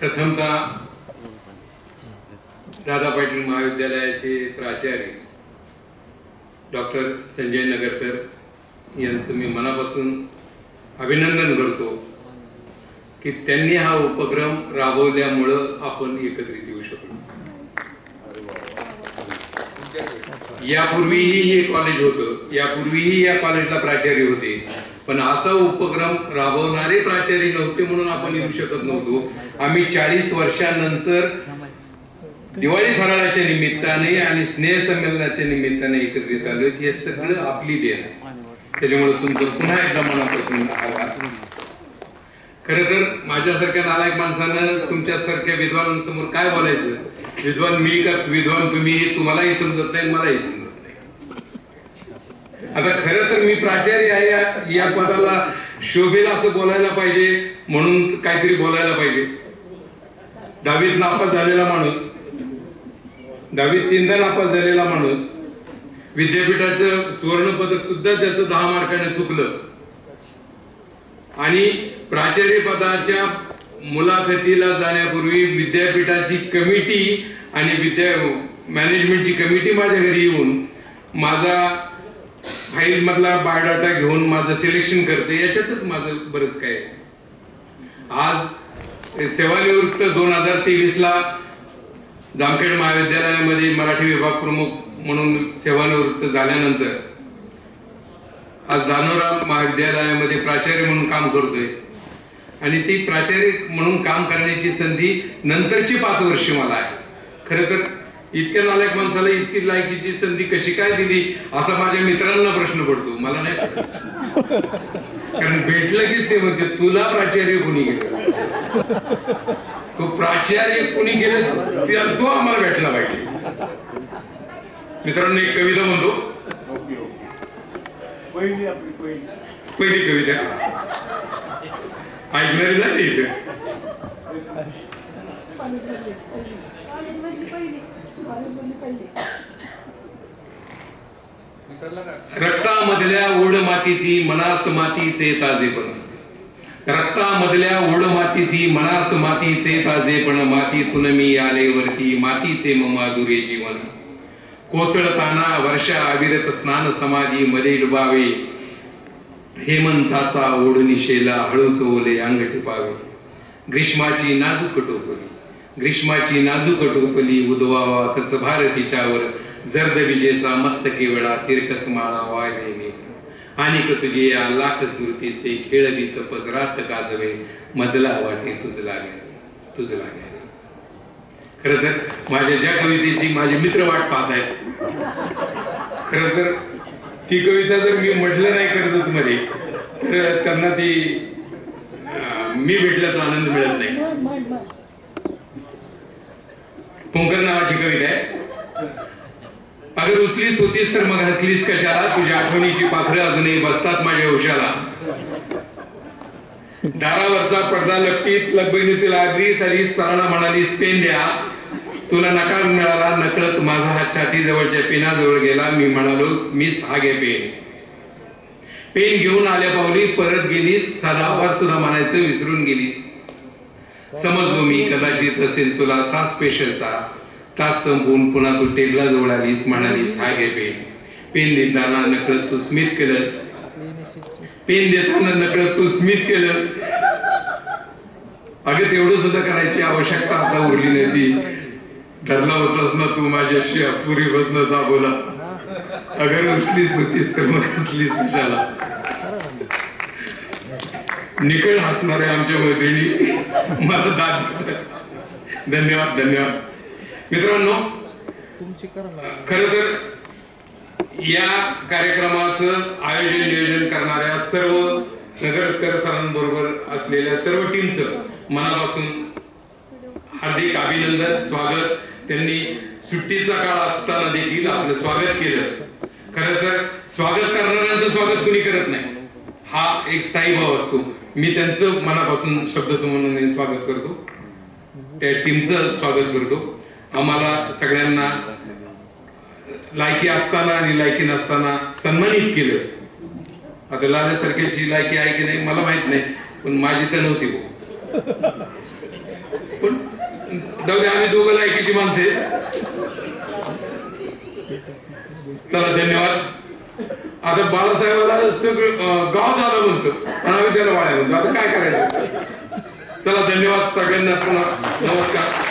प्रथमतः दादा पाटील महाविद्यालयाचे प्राचार्य डॉक्टर संजय नगरकर यांचं मी मनापासून अभिनंदन करतो की त्यांनी हा उपक्रम राबवल्यामुळं आपण एकत्रित येऊ शकलो. यापूर्वीही हे कॉलेज होतं. यापूर्वीही या कॉलेजला प्राचार्य होते. पण असा उपक्रम राबवणारे प्राचार्य नव्हते म्हणून आपण येऊ शकत नव्हतो. आम्ही चाळीस वर्षानंतर दिवाळी फराळाच्या निमित्ताने आणि स्नेह संमेलनाच्या निमित्ताने एकत्रित आलो हे सगळं आपली देण त्याच्यामुळे तुमचं पुन्हा एकदा मनापासून आभार. खरं तर माझ्यासारख्या नालायक माणसानं तुमच्यासारख्या विद्वानांसमोर काय बोलायचं? विद्वान मी का? विद्वान तुम्ही तुम्हालाही समजत नाही मलाही समजत आता खरं तर मी प्राचार्य आहे या- या पदाला शोभेला असं बोलायला पाहिजे म्हणून काहीतरी बोलायला पाहिजे. दहावीत नापास झालेला माणूस. दहावीत तीनदा नापास झालेला माणूस. विद्यापीठाचं सुवर्ण पदक सुद्धा त्याचं दहा मार्काने चुकलं. आणि प्राचार्य पदाच्या मुलाखतीला जाण्यापूर्वी विद्यापीठाची कमिटी आणि विद्या मॅनेजमेंटची कमिटी माझ्या घरी येऊन माझा फाईल मधला बायोडाटा घेऊन माझं सिलेक्शन करते याच्यातच माझं बरंच काय आहे. आज सेवानिवृत्त दोन हजार तेवीस ला जामखेड महाविद्यालयामध्ये मराठी विभाग प्रमुख म्हणून सेवानिवृत्त झाल्यानंतर आज दानोरा महाविद्यालयामध्ये प्राचार्य म्हणून काम करतोय आणि ती प्राचार्य म्हणून काम करण्याची संधी नंतरची पाच वर्ष मला आहे खरं तर इतक्या नालायक माणसाला इतकी लायकीची संधी कशी काय दिली? असा माझ्या मित्रांना प्रश्न पडतो. मला नाही. कारण भेटलं कीच ते म्हणते तुला प्राचार्य कोणी केलं तो प्राचार्य कोणी केलं त्या- तो आम्हाला भेटला पाहिजे. मित्रांनो एक कविता म्हणतो. ओके ओके पहिली आपली पहिली. पहिली कविता. ऐकणारी नाही इथे. कॉलेजमधली पहिली रक्तामधल्या ओढ मातीची मनास मातीचे ताजेपण रक्तामधल्या ओढ मातीची मनास मातीचे ताजेपण मातीतून मी आले वरती मातीचे ममाधुरे जीवन. कोसळताना वर्षा अविरत स्नान समाधी मध्ये डुबावे. हेमंताचा ओढनिशेला हळूच ओले अंग टिपावे ग्रीष्माची नाजूक टोपली. ग्रीष्माची नाजूक टोपली उदवावा कच भारतीच्यावर जर्द विजेचा मत्त केवळा तिरकस माळा वायले आणि तुझे या लाख स्मृतीचे खेळवीत पदरात गाजवे मधला वाटे तुझ लागे तुझ लागे. खर तर माझ्या ज्या कवितेची माझे मित्र वाट पाहत आहेत खर तर ती कविता जर मी म्हटलं नाही करत मध्ये तर त्यांना ती मी भेटल्याचा आनंद मिळत नाही. पोंकर नावाची कविता आहे. अगर उचलीस होतीस तर मग हसलीस कशाला? तुझ्या आठवणीची पाखरं अजूनही बसतात माझ्या उशाला दारावरचा पडदा लपटीत लगबैनीतील आगरी तरी सराला म्हणालीस पेन द्या. तुला नकार मिळाला नकळत माझा हात छाती जवळच्या पेनाजवळ गेला. मी म्हणालो मिस हा घे पेन. पेन घेऊन आल्या पावली परत गेलीस. सदावर सुद्धा म्हणायचं विसरून गेलीस. समजलो मी कदाचित असेल तुला तास स्पेशलचा तास संपून पुन्हा तू टेबला जवळ आलीस म्हणालीस हा घे पेन. पेन देताना नकळत तू स्मित केलंस. पेन देताना नकळत तू स्मित केलंस. अगं तेवढं सुद्धा करायची आवश्यकता आता उरली नव्हती धरला होतास ना तू माझ्याशी अपुरी बसन जा बोला अगर उचलीस होतीस तर मग असलीस कशाला? निकळ हसणारे आमच्या मैत्रिणी. मला दाद. धन्यवाद धन्यवाद. मित्रांनो खर तर या कार्यक्रमाचं आयोजन नियोजन करणाऱ्या सर्व नगरकर सरांबरोबर असलेल्या सर्व टीमचं मनापासून हार्दिक अभिनंदन स्वागत. त्यांनी सुट्टीचा काळ असताना देखील आपलं स्वागत केलं. खरं तर स्वागत करणाऱ्यांचं स्वागत कुणी करत नाही. हा एक स्थायी भाव असतो. मी त्यांचं मनापासून शब्दसंबंधाने स्वागत करतो. त्या टीमचं स्वागत करतो. आम्हाला सगळ्यांना लायकी असताना आणि लायकी नसताना सन्मानित केलं. आता लाल्यासारख्याची लायकी आहे की नाही मला माहीत नाही पण माझी तर नव्हती हो. पण जाऊ दे आम्ही दोघं लायकीची माणसे चला धन्यवाद. आता बाळासाहेबाला सगळं गाव झालं म्हणतो. आणि आम्ही त्याला वाड्या म्हणतो आता काय करायचं? चला धन्यवाद सगळ्यांना पुन्हा. नमस्कार.